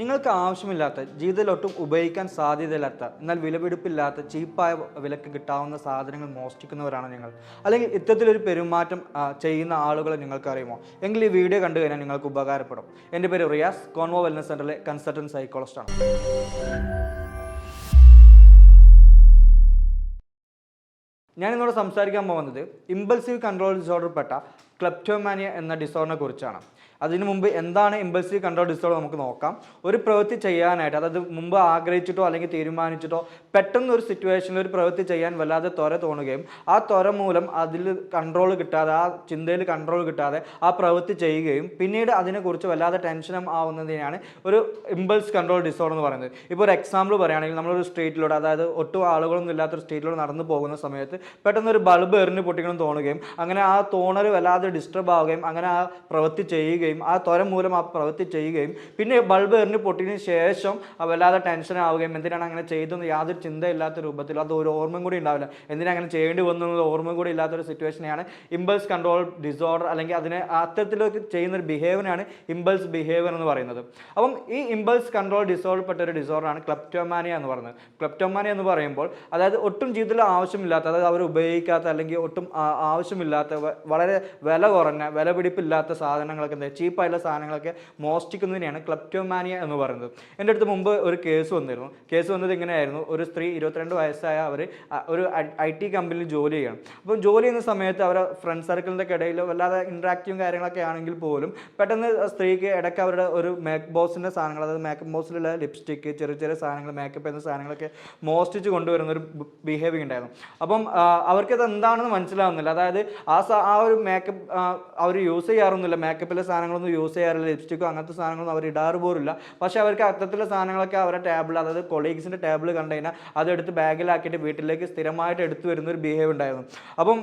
നിങ്ങൾക്ക് ആവശ്യമില്ലാത്ത ജീവിതത്തിൽ ഒട്ടും ഉപയോഗിക്കാൻ സാധ്യതയില്ലാത്ത എന്നാൽ വിലപിടിപ്പില്ലാത്ത ചീപ്പായ വിലക്ക് കിട്ടാവുന്ന സാധനങ്ങൾ മോഷ്ടിക്കുന്നവരാണ് നിങ്ങൾ. അല്ലെങ്കിൽ ഇത്തരത്തിലൊരു പെരുമാറ്റം ചെയ്യുന്ന ആളുകളെ നിങ്ങൾക്കറിയുമോ? എങ്കിൽ ഈ വീഡിയോ കണ്ടു കഴിഞ്ഞാൽ നിങ്ങൾക്ക് ഉപകാരപ്പെടും. എന്റെ പേര് റിയാസ് കോൺവോ വെൽനസ് സെന്ററിലെ കൺസൾട്ടന്റ് സൈക്കോളജിസ്റ്റ് ആണ്. ഞാൻ ഇന്നോട് സംസാരിക്കാൻ പോകുന്നത് ഇമ്പൾസീവ് കൺട്രോൾ ഡിസോർഡർ പെട്ട ക്ലെപ്റ്റോമാനിയ എന്ന ഡിസോർഡറിനെ കുറിച്ചാണ്. അതിനു മുമ്പ് എന്താണ് ഇമ്പൾസീവ് കൺട്രോൾ ഡിസോർഡർ നമുക്ക് നോക്കാം. ഒരു പ്രവൃത്തി ചെയ്യാനായിട്ട് അതായത് മുമ്പ് ആഗ്രഹിച്ചിട്ടോ അല്ലെങ്കിൽ തീരുമാനിച്ചിട്ടോ പെട്ടെന്ന് ഒരു സിറ്റുവേഷനിൽ ഒരു പ്രവൃത്തി ചെയ്യാൻ വല്ലാതെ ത്വര തോന്നുകയും ആ ത്വര മൂലം അതിൽ കൺട്രോൾ കിട്ടാതെ ആ ചിന്തയിൽ കൺട്രോൾ കിട്ടാതെ ആ പ്രവൃത്തി ചെയ്യുകയും പിന്നീട് അതിനെക്കുറിച്ച് വല്ലാതെ ടെൻഷനും ആവുന്നതിനാണ് ഒരു ഇമ്പൾസ് കൺട്രോൾ ഡിസോർഡർ എന്ന് പറയുന്നത്. ഇപ്പോൾ ഒരു എക്സാമ്പിൾ പറയുകയാണെങ്കിൽ നമ്മളൊരു സ്ട്രീറ്റിലൂടെ അതായത് ഒട്ടും ആളുകളൊന്നും ഇല്ലാത്തൊരു സ്ട്രീറ്റിലൂടെ നടന്നു പോകുന്ന സമയത്ത് പെട്ടെന്ന് ഒരു ബൾബ് എറിഞ്ഞ് പൊട്ടിക്കണം തോന്നുകയും അങ്ങനെ ആ തോണർ വല്ലാതെ ഡിസ്റ്റർബ് ആവുകയും അങ്ങനെ ആ പ്രവൃത്തി ചെയ്യുകയും ആ ത്വര മൂലം ആ പ്രവൃത്തി ചെയ്യുകയും പിന്നെ ബൾബ് എറിഞ്ഞ് പൊട്ടിയതിന് ശേഷം വല്ലാതെ ടെൻഷൻ ആവുകയും എന്തിനാണ് അങ്ങനെ ചെയ്തതെന്ന് യാതൊരു ചിന്തയില്ലാത്ത രൂപത്തിൽ അത് ഒരു ഓർമ്മയും കൂടി ഉണ്ടാവില്ല. എന്തിനാ അങ്ങനെ ചെയ്യേണ്ടി വന്നു എന്നുള്ള ഓർമ്മയും കൂടി ഇല്ലാത്തൊരു സിറ്റുവേഷനെയാണ് ഇമ്പൾസ് കൺട്രോൾ ഡിസോർഡർ അല്ലെങ്കിൽ അതിനെ അത്തരത്തിലേക്ക് ചെയ്യുന്ന ഒരു ബിഹേവിയറാണ് ഇമ്പൾസ് ബിഹേവിയർ എന്ന് പറയുന്നത്. അപ്പം ഈ ഇമ്പൾസ് കൺട്രോൾ ഡിസോർഡർ പെട്ട ഒരു ഡിസോർഡറാണ് ക്ലപ്റ്റോമാനിയ എന്ന് പറയുന്നത്. ക്ലപ്റ്റോമാനിയ എന്ന് പറയുമ്പോൾ അതായത് ഒട്ടും ജീവിതത്തിൽ ആവശ്യമില്ലാത്ത അതായത് അവർ ഉപയോഗിക്കാത്ത അല്ലെങ്കിൽ ഒട്ടും ആവശ്യമില്ലാത്ത വളരെ വില കുറഞ്ഞ വില പിടിപ്പില്ലാത്ത സാധനങ്ങളൊക്കെ എന്താ ചീപ്പായിട്ടുള്ള സാധനങ്ങളൊക്കെ മോഷ്ടിക്കുന്നതിനെയാണ് ക്ലപ്റ്റോമാനിയ എന്ന് പറയുന്നത്. എന്റെ അടുത്ത് മുമ്പ് ഒരു കേസ് വന്നിരുന്നു. കേസ് വന്നത് ഇങ്ങനെയായിരുന്നു. ഒരു സ്ത്രീ ഇരുപത്തിരണ്ട് വയസ്സായ അവർ ഒരു ഐ ടി കമ്പനിയിൽ ജോലി ചെയ്യണം. അപ്പം ജോലി ചെയ്യുന്ന സമയത്ത് അവരുടെ ഫ്രണ്ട് സർക്കിളിന്റെ ഇടയിൽ വല്ലാതെ ഇൻട്രാക്റ്റീവും കാര്യങ്ങളൊക്കെ ആണെങ്കിൽ പോലും പെട്ടെന്ന് സ്ത്രീക്ക് ഇടയ്ക്ക് അവരുടെ ഒരു മേക്ക് ബോസിന്റെ സാധനങ്ങൾ അതായത് മേക്കപ്പ് ബോസിലുള്ള ലിപ്സ്റ്റിക്ക് ചെറിയ ചെറിയ സാധനങ്ങൾ മേക്കപ്പ് എന്ന സാധനങ്ങളൊക്കെ മോഷ്ടിച്ച് കൊണ്ടുവരുന്ന ഒരു ബിഹേവിയർ ഉണ്ടായിരുന്നു. അപ്പം അവർക്ക് അവർക്കത് എന്താണെന്ന് മനസ്സിലാവുന്നില്ല. അതായത് ആ ആ ഒരു മേക്കപ്പ് അവർ യൂസ് ചെയ്യാറൊന്നുമില്ല. മേക്കപ്പിലെ സാധനങ്ങളൊന്നും യൂസ് ചെയ്യാറില്ല. ലിപ്സ്റ്റിക്കോ അങ്ങനത്തെ സാധനങ്ങളൊന്നും അവർ ഇടാറ് പോലില്ല പക്ഷേ അവർക്ക് അത്തരത്തിലുള്ള സാധനങ്ങളൊക്കെ അവരുടെ ടേബിൾ അതായത് കൊളീഗ്സിന്റെ ടേബിൾ കണ്ടു കഴിഞ്ഞാൽ അതെടുത്ത് ബാഗിലാക്കിയിട്ട് വീട്ടിലേക്ക് സ്ഥിരമായിട്ട് എടുത്തു വരുന്ന ഒരു ബിഹേവ് ഉണ്ടായിരുന്നു. അപ്പം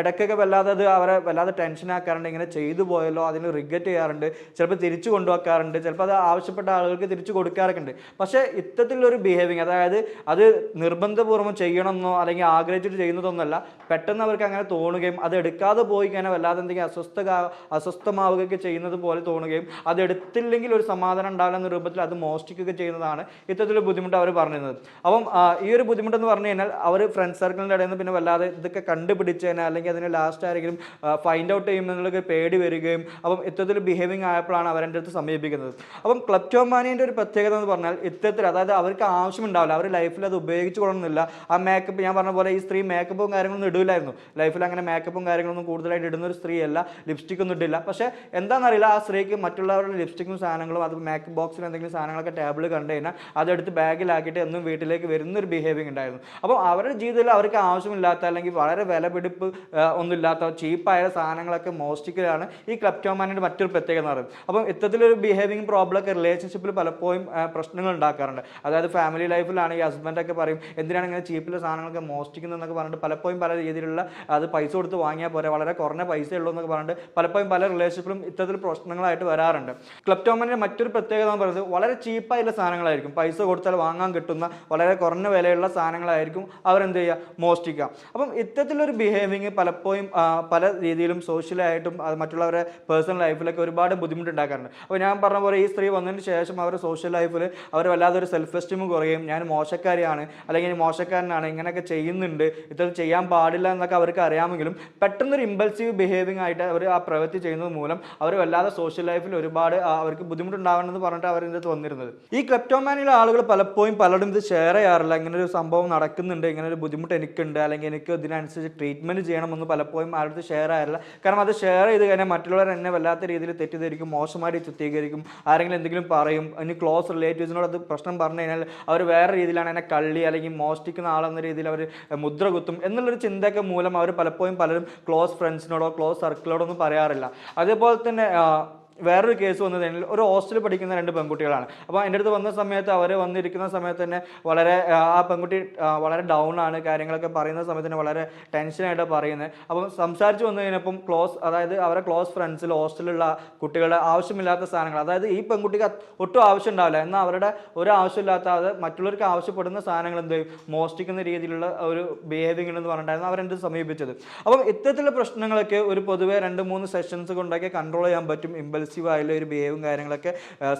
ഇടയ്ക്കൊക്കെ വല്ലാതെ അത് അവരെ വല്ലാതെ ടെൻഷൻ ആക്കാറുണ്ട്. ഇങ്ങനെ ചെയ്തു പോയല്ലോ അതിന് റിഗ്രറ്റ് ചെയ്യാറുണ്ട്. ചിലപ്പോൾ തിരിച്ചു കൊണ്ടുവെക്കാറുണ്ട്. ചിലപ്പോൾ അത് ആവശ്യപ്പെട്ട ആളുകൾക്ക് തിരിച്ചു കൊടുക്കാറൊക്കെ ഉണ്ട്. പക്ഷേ ഇത്തരത്തിലൊരു ബിഹേവിങ് അതായത് അത് നിർബന്ധപൂർവം ചെയ്യണമെന്നോ അല്ലെങ്കിൽ ആഗ്രഹിച്ചിട്ട് ചെയ്യുന്നതൊന്നുമല്ല പെട്ടെന്ന് അവർക്ക് അങ്ങനെ തോന്നുകയും അത് എടുക്കാതെ പോയി കഴിഞ്ഞാൽ വല്ലാതെ എന്തെങ്കിലും അസ്വസ്ഥ അസ്വസ്ഥമാവുകയൊക്കെ ചെയ്യുന്നത് പോലെ തോന്നുകയും അത് എടുത്തില്ലെങ്കിൽ ഒരു സമാധാനം ഉണ്ടാകുന്ന രൂപത്തിൽ അത് മോഷ്ടിക്കുകയൊക്കെ ചെയ്യുന്നതാണ് ഇത്തരത്തിലൊരു ബുദ്ധിമുട്ട് അവർ പറഞ്ഞിരുന്നത്. അപ്പം ഈ ഒരു ബുദ്ധിമുട്ടെന്ന് പറഞ്ഞു കഴിഞ്ഞാൽ അവർ ഫ്രണ്ട് സർക്കിളിന്റെ ഇടയിൽ നിന്ന് പിന്നെ വല്ലാതെ ഇതൊക്കെ കണ്ടുപിടിച്ച് കഴിഞ്ഞാൽ അല്ലെങ്കിൽ അതിനെ ലാസ്റ്റ് ആരെങ്കിലും ഫൈൻഡ് ഔട്ട് ചെയ്യുമെന്നുള്ളൊക്കെ പേടി വരികയും അപ്പം ഇത്തരത്തിൽ ബിഹേവിങ് ആയപ്പോഴാണ് അവരെന്റെ അടുത്ത് സമീപിക്കുന്നത്. അപ്പം ക്ലപ്റ്റോമാനിയന്റെ ഒരു പ്രത്യേകത എന്ന് പറഞ്ഞാൽ ഇത്തരത്തിൽ അതായത് അവർക്ക് ആവശ്യമുണ്ടാവില്ല അവർ ലൈഫിൽ അത് ഉപയോഗിച്ച് കൊള്ളണമെന്നില്ല. ആ മേക്കപ്പ് ഞാൻ പറഞ്ഞ പോലെ ഈ സ്ത്രീ മേക്കപ്പും കാര്യങ്ങളൊന്നും ഇടില്ലായിരുന്നു ലൈഫിൽ അങ്ങനെ മേക്കപ്പും കാര്യങ്ങളൊന്നും കൂടുതലായിട്ട് ഇടുന്ന ഒരു സ്ത്രീയല്ല. ലിപ്സ്റ്റിക് ഒന്നും ഇടില്ല. പക്ഷേ എന്താണെന്നറിയില്ല ആ സ്ത്രീക്ക് മറ്റുള്ളവരുടെ ലിപ്സ്റ്റിക്കും സാധനങ്ങളും അത് മേക്കപ്പ് ബോക്സിൽ എന്തെങ്കിലും സാധനങ്ങളൊക്കെ ടേബിൾ കണ്ടു കഴിഞ്ഞാൽ അതെടുത്ത് ബാഗിലാക്കിയിട്ട് എന്നും വീട്ടിലേക്ക് വരുന്നൊരു ബിഹേവിങ് ഉണ്ടായിരുന്നു അപ്പോൾ അവരുടെ ജീവിതത്തിൽ അവർക്ക് ആവശ്യമില്ലാത്ത അല്ലെങ്കിൽ വളരെ വിലപിടിപ്പ് ഒന്നുമില്ലാത്ത ചീപ്പായ സാധനങ്ങളൊക്കെ മോഷ്ടിക്കലാണ് ഈ ക്ലപ്റ്റോമാനിന്റെ മറ്റൊരു പ്രത്യേകത എന്ന് പറയുന്നത്. അപ്പം ഇത്തരത്തിലൊരു ബിഹേവിങ് പ്രോബ്ലം ഒക്കെ റിലേഷൻഷിപ്പിൽ പലപ്പോഴും പ്രശ്നങ്ങൾ ഉണ്ടാക്കാറുണ്ട്. അതായത് ഫാമിലി ലൈഫിലാണ് ഈ ഹസ്ബൻഡൊക്കെ പറയും എന്തിനാണ് ഇങ്ങനെ ചീപ്പിലെ സാധനങ്ങളൊക്കെ മോഷ്ടിക്കുന്നതെന്നൊക്കെ പറഞ്ഞിട്ട് പലപ്പോഴും പല രീതിയിലുള്ള അത് പൈസ കൊടുത്ത് വാങ്ങിയാൽ പോരെ വളരെ കുറഞ്ഞ പൈസ ഉള്ളൂ എന്നൊക്കെ പറഞ്ഞിട്ട് പലപ്പോഴും പല റിലേഷൻഷിപ്പിലും ഇത്തരത്തിൽ പ്രശ്നങ്ങളായിട്ട് വരാറുണ്ട്. ക്ലപ്റ്റോമനിന്റെ മറ്റൊരു പ്രത്യേകത എന്ന് പറയുന്നത് വളരെ ചീപ്പായിട്ടുള്ള സാധനങ്ങളായിരിക്കും. പൈസ കൊടുത്താൽ വാങ്ങാൻ കിട്ടുന്ന വളരെ കുറഞ്ഞ വിലയുള്ള സാധനങ്ങളായിരിക്കും അവരെന്ത് ചെയ്യുക? മോഷ്ടിക്കുക. അപ്പം ഇത്തരത്തിലൊരു ബിഹേവിങ് പലപ്പോഴും പല രീതിയിലും സോഷ്യലായിട്ടും മറ്റുള്ളവരെ പേഴ്സണൽ ലൈഫിലൊക്കെ ഒരുപാട് ബുദ്ധിമുട്ടുണ്ടാക്കാറുണ്ട്. അപ്പോൾ ഞാൻ പറഞ്ഞ പോലെ ഈ സ്ത്രീ വന്നതിന് ശേഷം അവരുടെ സോഷ്യൽ ലൈഫിൽ അവർ വല്ലാതെ ഒരു സെൽഫ് എസ്റ്റീം കുറയും ഞാൻ മോശക്കാരിയാണ് അല്ലെങ്കിൽ മോശക്കാരനാണ് ഇങ്ങനെയൊക്കെ ചെയ്യുന്നുണ്ട് ഇത്തരം ചെയ്യാൻ പാടില്ല എന്നൊക്കെ അവർക്ക് അറിയാമെങ്കിലും പെട്ടെന്നൊരു ഇമ്പൾസീവ് ബിഹേവിംഗ് ആയിട്ട് അവർ ആ പ്രവൃത്തി ചെയ്യുന്നത് മൂലം അവർ വല്ലാതെ സോഷ്യൽ ലൈഫിൽ ഒരുപാട് അവർക്ക് ബുദ്ധിമുട്ടുണ്ടാവണമെന്ന് പറഞ്ഞിട്ട് അവർ ഇതിനകത്ത് വന്നിരുന്നത്. ഈ ക്ലെപ്റ്റോമാനിയിലെ ആളുകൾ പലപ്പോഴും പലരും ഇത് ഷെയർ ചെയ്യാറില്ല. ഇങ്ങനെ ഒരു സംഭവം നടക്കുന്നുണ്ട് ഇങ്ങനെ ഒരു ബുദ്ധിമുട്ട് എനിക്കുണ്ട് അല്ലെങ്കിൽ എനിക്ക് ഇതിനനുസരിച്ച് ട്രീറ്റ്മെന്റ് ചെയ്യണമെന്ന് പലപ്പോഴും ആരുടെ ഷെയർ ആയില്ല കാരണം അത് ഷെയർ ചെയ്ത് കഴിഞ്ഞാൽ മറ്റുള്ളവർ എന്നെ വല്ലാത്ത രീതിയിൽ തെറ്റിദ്ധരിക്കും മോശമായി ചിത്രീകരിക്കും ആരെങ്കിലും എന്തെങ്കിലും പറയും ഇനി ക്ലോസ് റിലേറ്റീവ്സിനോട് അത് പ്രശ്നം പറഞ്ഞു കഴിഞ്ഞാൽ അവർ വേറെ രീതിയിലാണ് എന്നെ കള്ളി അല്ലെങ്കിൽ മോഷ്ടിക്കുന്ന ആളെന്ന രീതിയിൽ അവർ മുദ്ര കുത്തും എന്നുള്ളൊരു ചിന്തയൊക്കെ മൂലം അവർ പലപ്പോഴും പലരും ക്ലോസ് ഫ്രണ്ട്സിനോടോ ക്ലോസ് സർക്കിളോടോ ഒന്നും പറയാറില്ല. അതേപോലെ തന്നെ ആ, വേറൊരു കേസ് വന്നത് കഴിഞ്ഞാൽ ഒരു ഹോസ്റ്റലിൽ പഠിക്കുന്ന രണ്ട് പെൺകുട്ടികളാണ്. അപ്പോൾ എന്റെ അടുത്ത് വന്ന സമയത്ത് അവർ വന്നിരിക്കുന്ന സമയത്ത് തന്നെ വളരെ ആ, പെൺകുട്ടി വളരെ ഡൗൺ ആണ്. കാര്യങ്ങളൊക്കെ പറയുന്ന സമയത്ത് തന്നെ വളരെ ടെൻഷനായിട്ട് പറയുന്നത്. അപ്പം സംസാരിച്ച് വന്നു കഴിഞ്ഞപ്പം ക്ലോസ് അതായത് അവരെ ക്ലോസ് ഫ്രണ്ട്സിൽ ഹോസ്റ്റലിലുള്ള കുട്ടികളുടെ ആവശ്യമില്ലാത്ത സാധനങ്ങൾ അതായത് ഈ പെൺകുട്ടിക്ക് ഒട്ടും ആവശ്യം ഉണ്ടാവില്ല. എന്നാൽ അവരുടെ ഒരു ആവശ്യമില്ലാത്ത അത് മറ്റുള്ളവർക്ക് ആവശ്യപ്പെടുന്ന സാധനങ്ങൾ എന്ത് മോഷ്ടിക്കുന്ന രീതിയിലുള്ള ഒരു ബിഹേവിയർ എന്ന് പറഞ്ഞിട്ടായിരുന്നു അവരെന്ത് സമീപിച്ചത്. അപ്പം ഇത്തരത്തിലുള്ള പ്രശ്നങ്ങളൊക്കെ ഒരു പൊതുവെ രണ്ട് മൂന്ന് സെഷൻസ് കൊണ്ടൊക്കെ കൺട്രോൾ ചെയ്യാൻ പറ്റും ഇമ്പൽസ് ഇമ്പൾസീവ് ആയുള്ള ഒരു ബിഹേവും കാര്യങ്ങളൊക്കെ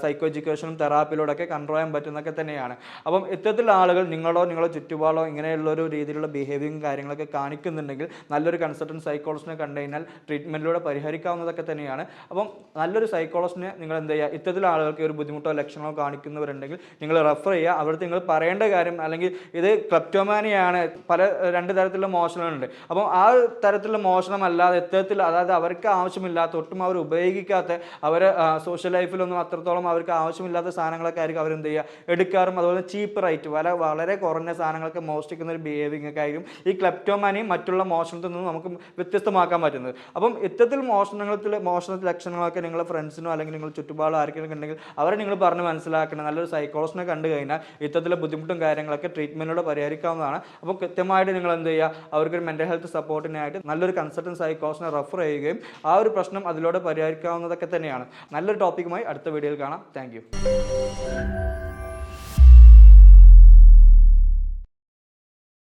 സൈക്കോ എഡ്യൂക്കേഷനും തെറാപ്പിയിലൂടെയൊക്കെ കൺട്രോൾ ചെയ്യാൻ പറ്റുന്നൊക്കെ തന്നെയാണ്. അപ്പം ഇത്തരത്തിലുള്ള ആളുകൾ നിങ്ങളോ നിങ്ങളോ ചുറ്റുപാടോ ഇങ്ങനെയുള്ള ഒരു രീതിയിലുള്ള ബിഹേവിയും കാര്യങ്ങളൊക്കെ കാണിക്കുന്നുണ്ടെങ്കിൽ നല്ലൊരു കൺസൾട്ടന്റ് സൈക്കോളജിനെ കണ്ടു കഴിഞ്ഞാൽ ട്രീറ്റ്മെന്റിലൂടെ പരിഹരിക്കാവുന്നതൊക്കെ തന്നെയാണ്. അപ്പം നല്ലൊരു സൈക്കോളജിനെ നിങ്ങൾ എന്ത് ചെയ്യുക ഇത്തരത്തിലുള്ള ആളുകൾക്ക് ഒരു ബുദ്ധിമുട്ടോ ലക്ഷണമോ കാണിക്കുന്നവരുണ്ടെങ്കിൽ നിങ്ങൾ റെഫർ ചെയ്യുക. അവിടുത്തെ നിങ്ങൾ പറയേണ്ട കാര്യം അല്ലെങ്കിൽ ഇത് ക്ലപ്റ്റോമാനിയാണ് പല രണ്ട് തരത്തിലുള്ള മോഷണങ്ങളുണ്ട്. അപ്പം ആ തരത്തിലുള്ള മോഷണമല്ലാതെ ഇത്തരത്തിൽ അതായത് അവർക്ക് ആവശ്യമില്ലാത്ത ഒട്ടും അവർ ഉപയോഗിക്കാത്ത അവർ സോഷ്യൽ ലൈഫിലൊന്നും അത്രത്തോളം അവർക്ക് ആവശ്യമില്ലാത്ത സാധനങ്ങളൊക്കെ ആയിരിക്കും അവരെന്ത് ചെയ്യുക എടുക്കാറും അതുപോലെ ചീപ്പ് റേറ്റ് വില വളരെ കുറഞ്ഞ സാധനങ്ങളൊക്കെ മോഷ്ടിക്കുന്ന ഒരു ബിഹേവിംഗ് ഒക്കെ ആയിരിക്കും ഈ ക്ലെപ്റ്റോമാനി മറ്റുള്ള മോഷണത്തിൽ നിന്നും നമുക്ക് വ്യത്യസ്തമാക്കാൻ പറ്റുന്നത്. അപ്പം ഇത്തരത്തിൽ മോഷണത്തിൽ മോഷണ ലക്ഷണങ്ങളൊക്കെ നിങ്ങളുടെ ഫ്രണ്ട്സിനോ അല്ലെങ്കിൽ നിങ്ങൾ ചുറ്റുപാടോ ആർക്കെങ്കിലും ഉണ്ടെങ്കിൽ അവരെ നിങ്ങൾ പറഞ്ഞ് മനസ്സിലാക്കണം. നല്ലൊരു സൈക്കോളജിനെ കണ്ടു കഴിഞ്ഞാൽ ഇത്തരത്തിലെ ബുദ്ധിമുട്ടും കാര്യങ്ങളൊക്കെ ട്രീറ്റ്മെന്റിലൂടെ പരിഹരിക്കാവുന്നതാണ്. അപ്പോൾ കൃത്യമായിട്ട് നിങ്ങൾ എന്ത് ചെയ്യുക അവർക്കൊരു മെന്റൽ ഹെൽത്ത് സപ്പോർട്ടിനായിട്ട് നല്ലൊരു കൺസൾട്ടന്റ് സൈക്കോളജിനെ റെഫർ ചെയ്യുകയും ആ ഒരു പ്രശ്നം അതിലൂടെ പരിഹരിക്കാവുന്നതൊക്കെ തന്നെയാണ്. നല്ലൊരു ടോപ്പിക്കുമായി അടുത്ത വീഡിയോയിൽ കാണാം. താങ്ക്